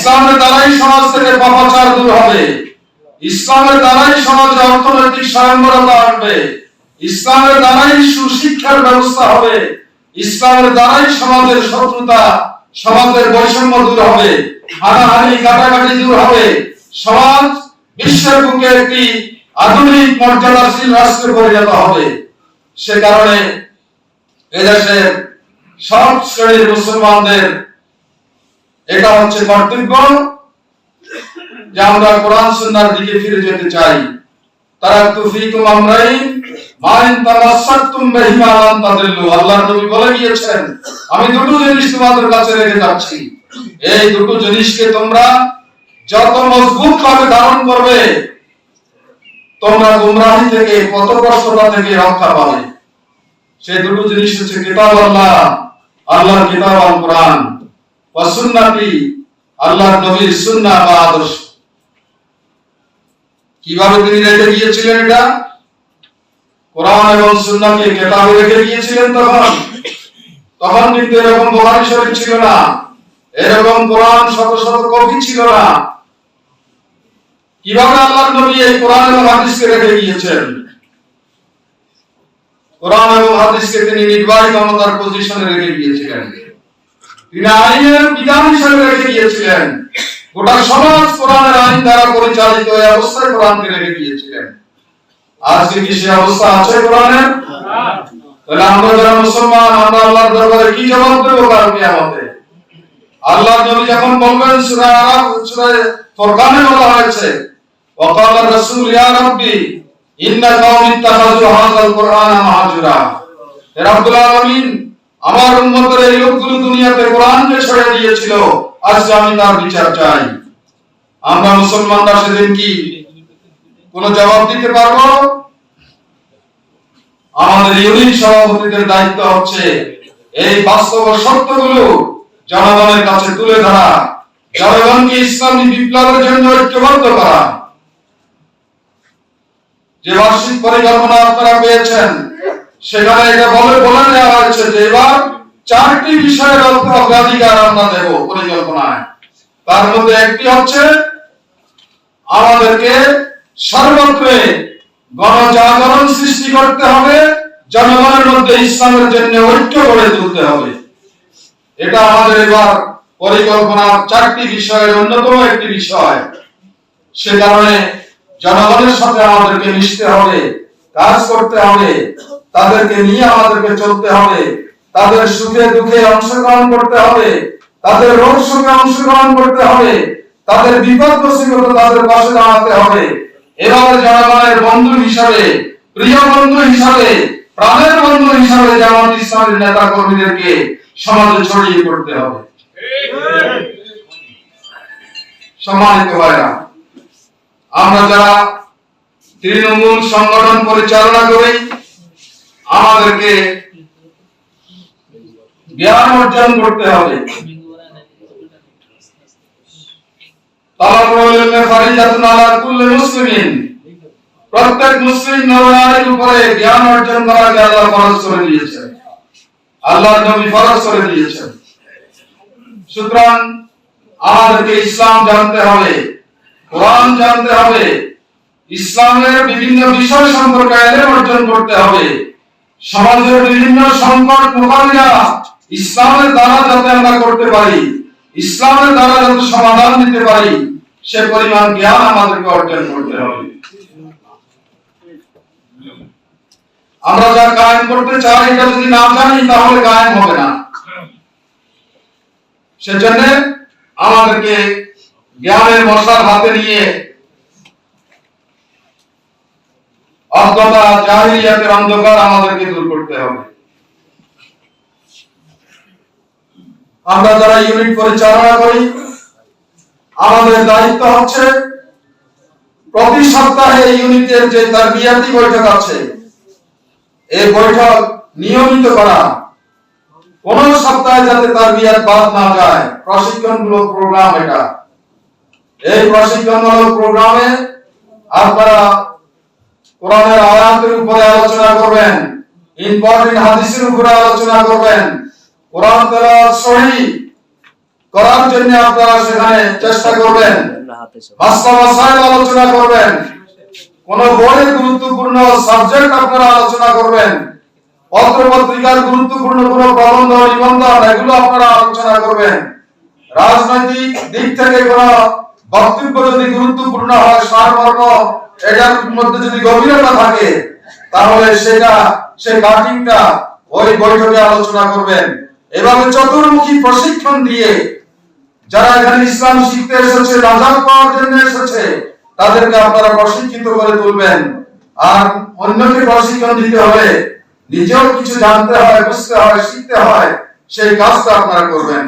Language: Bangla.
ইসলামের দ্বারাই সমাজ থেকে পাপাচার দূর হবে। ইসলামের দ্বারাই সমাজে অর্থনৈতিক স্বয়ংবরতা আসবে। ইসলামের দ্বারাই সুশিক্ষার ব্যবস্থা হবে। ইসলামের দ্বারাই সমাজের শত্রুতা, সমাজের বৈষম্য দূর হবে। হানাহানি, কাটাকাটি দূর হবে। সমাজ বিশ্বের বুকে একটি আধুনিক, মর্যাদাশীল রাষ্ট্রে পরিণত হবে। সে কারণে এদেশের সব শ্রেণির মুসলমানদের এটা হচ্ছে কর্তব্য যে আমরা কোরআন সুন্নাহর দিকে ফিরে যেতে চাই। তারা তুফিকুম আমরাইন মাইন তাদিল্লু। আল্লাহর নবী বলে গিয়েছেন, আমি দুটো জিনিস তোমাদের কাছে রেখে যাচ্ছি। এই দুটো জিনিসকে তোমরা যত মজবুত ভাবে ধারণ করবে, তোমরা গুমরাহি থেকে, পথভ্রষ্টতা থেকে রক্ষা পাবে। সেই দুটো জিনিস হচ্ছে কিতাব আল্লাহ, আল্লাহর কিতাব আল কোরআন ওয়া সুন্নাতি আল্লাহর নবীর বা আদর্শ। কীভাবে তিনি রেখে গিয়েছিলেন এটা? কোরআন এবং কেতাবে রেখে গিয়েছিলেন তখন। তখন কিন্তু এরকম শরীফ ছিল না। এরকম কোরআন শত শত কপি ছিল না। কীভাবে আল্লাহর নবী এই কোরআন এবং হাদিসকে রেখে গিয়েছেন কোরআন এবং হাদিসকে তিনি নির্বাহী ক্ষমতার পজিশনে রেখে গিয়েছিলেন তিনি আইনের বিধান হিসেবে রেখে গিয়েছিলেন গোটা সমাজ কোরআনের আইন দ্বারা পরিচালিত এই অবস্থায় কোরআনকে রেখে গিয়েছিলেন আজকে কি সে অবস্থা আছে কোরআনের তাহলে আমরা যারা মুসলমান আমরা আল্লাহর দরবারে কি জবাব দেবো কাল কিয়ামতে আল্লাহ নবী যখন বলবেন সূরা আরাফ সূরা ফুরকানে বলা হয়েছে وقال الرسول يا ربي ان قوم اتخذوا هذا القرآن مهجورا হে রব্বুল আলামিন আমার উম্মতের এই লোকগুলো দুনিয়াতে কোরআনকে ছেড়ে দিয়েছিল। আজকে আমি তার বিচার চাই। আমরা মুসলমানরা সেদিন কি কোন জবাব দিতে পারব? আমাদের ইউনিট সভাপতিদের দায়িত্ব হচ্ছে এই বাস্তব সত্যগুলো জনগণের কাছে তুলে ধরা, জনগণকে ইসলামী বিপ্লবের জন্য ঐক্যবদ্ধ করা। যে বার্ষিক পরিকল্পনা আপনারা পেয়েছেন সেখানে এটা বলে বলে দেওয়া হয়েছে যে এবার চারটি বিষয়ের অগ্রাধিকার আমরা দেব পরিকল্পনায়। তার মধ্যে একটি হচ্ছে, আমাদেরকে গণজাগরণ সৃষ্টি করতে হবে, জনগণের মধ্যে ইসলামের জন্য ঐক্য গড়ে তুলতে হবে। এটা আমাদের এবার চারটি বিষয়ের অন্যতম একটি বিষয়। সে কারণে জনগণের সাথে আমাদেরকে মিশতে হবে, কাজ করতে হবে তাদেরকে নিয়ে আমাদেরকে চলতে হবে। তাদের সুখে দুঃখে অংশগ্রহণ করতে হবে। তাদের রোগ সুখে অংশগ্রহণ করতে হবে। তাদের বিপদ মুসিবত তাদের পাশে দাঁড়াতে হবে। এভাবে জনগণের বন্ধু হিসাবে, প্রিয় বন্ধু হিসাবে, প্রাণের বন্ধু হিসাবে যেমন ইসলামের নেতা কর্মীদেরকে সমাজে ছড়িয়ে পড়তে হবে। সম্মানিত ভাইরা, আমরা যারা তৃণমূল সংগঠন পরিচালনা করি আমাদেরকে জ্ঞান অর্জন করতে হবে। প্রত্যেক মুসলিম উপরে জ্ঞান অর্জন করাকে আল্লাহ ফরজ করে দিয়েছেন। আল্লাহর নবী ফরজ করে দিয়েছেন। সুতরাং আমাদেরকে ইসলাম জানতে হবে, কোরআন জানতে হবে, ইসলামের বিভিন্ন বিষয় সম্পর্কে অর্জন করতে হবে। সমাজের বিভিন্ন সংকট মোকাবিলা ইসলামের দ্বারা যাতে আমরা করতে পারি, ইসলামের দ্বারা যাতে সমাধান দিতে পারি, সে পরিমাণ জ্ঞান আমাদেরকে অর্জন করতে হবে। আমরা যা কায়েম করতে চাই, এটা যদি না জানি, তাহলে কায়েম হবে না। সেজন্য আমাদেরকে জ্ঞানের মশাল হাতে নিয়ে অজ্ঞতা, জাহিলিয়াতের অন্ধকার আমাদেরকে দূর করতে হবে। আমরা যারা ইউনিট পরিচালনা করি, আমাদের দায়িত্ব হচ্ছে প্রতি সপ্তাহে ইউনিটের যে বৈঠক আছে, এই বৈঠক নিয়মিত করা। কোন সপ্তাহে যাতে তার বিয়াত বাদ না যায়, প্রশিক্ষণমূলক প্রোগ্রাম এটা। এই প্রশিক্ষণমূলক প্রোগ্রামে আপনারা কোরআনের আয়াতের উপরে আলোচনা করবেন ইম্পর্টেন্ট হাদিসের উপরে আলোচনা করবেন, কোরআন তেলাওয়াত সহি করার জন্য আপনারা সেখানে চেষ্টা করবেন মাস্টার মাসাইল আলোচনা করবেন, কোন বইয়ের গুরুত্বপূর্ণ সাবজেক্ট আপনারা আলোচনা করবেন পত্র পত্রিকার গুরুত্বপূর্ণ কোন প্রবন্ধ, নিবন্ধন, এগুলো আপনারা আলোচনা করবেন। রাজনৈতিক দিক থেকে কোন বক্তব্য যদি গুরুত্বপূর্ণ হয়, সারমর্ম এটার মধ্যে যদি গভীরতা থাকে, তাহলে সেটা সেই কাটিংটা ওই বৈঠকে আলোচনা করবেন। এভাবে চতুর্মুখী প্রশিক্ষণ দিয়ে যারা এখানে ইসলাম শিখতে এসেছে রাজার পাওয়ার জন্য এসেছে, তাদেরকে আপনারা প্রশিক্ষিত করে তুলবেন। আর অন্যকে প্রশিক্ষণ দিতে হবে, নিজেও কিছু জানতে হয়, বুঝতে হয়, শিখতে হয়, সেই কাজটা আপনারা করবেন।